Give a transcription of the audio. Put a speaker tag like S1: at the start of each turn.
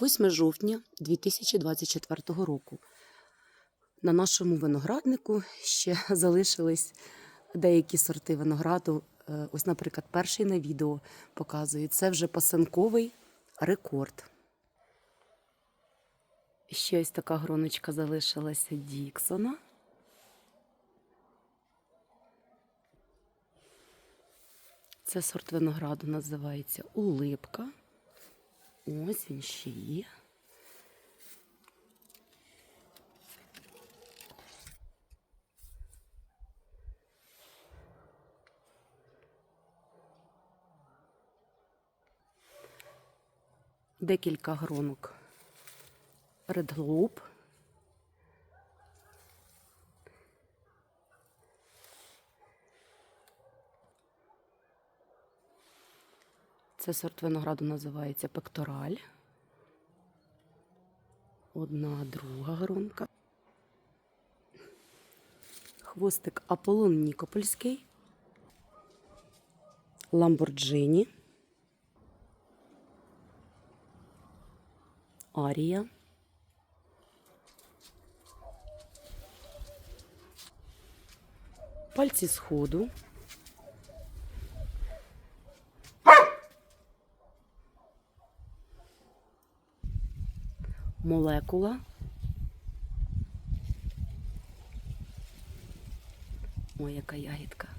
S1: 8 жовтня 2024 року. На нашому винограднику ще залишились деякі сорти винограду. Е, Ось, наприклад, перший на відео показує. Це вже пасанковий рекорд. Ще ось така гроночка залишилася Діксона. Це сорт винограду називається Улипка. Ось він ще є. Декілька гронок Red Globe. Це сорт винограду називається пектораль. Одна друга гронка. Хвостик Аполлон Нікопольський. Ламборджині. Арія. Пальці сходу. Молекула. Ой, яка ягідка.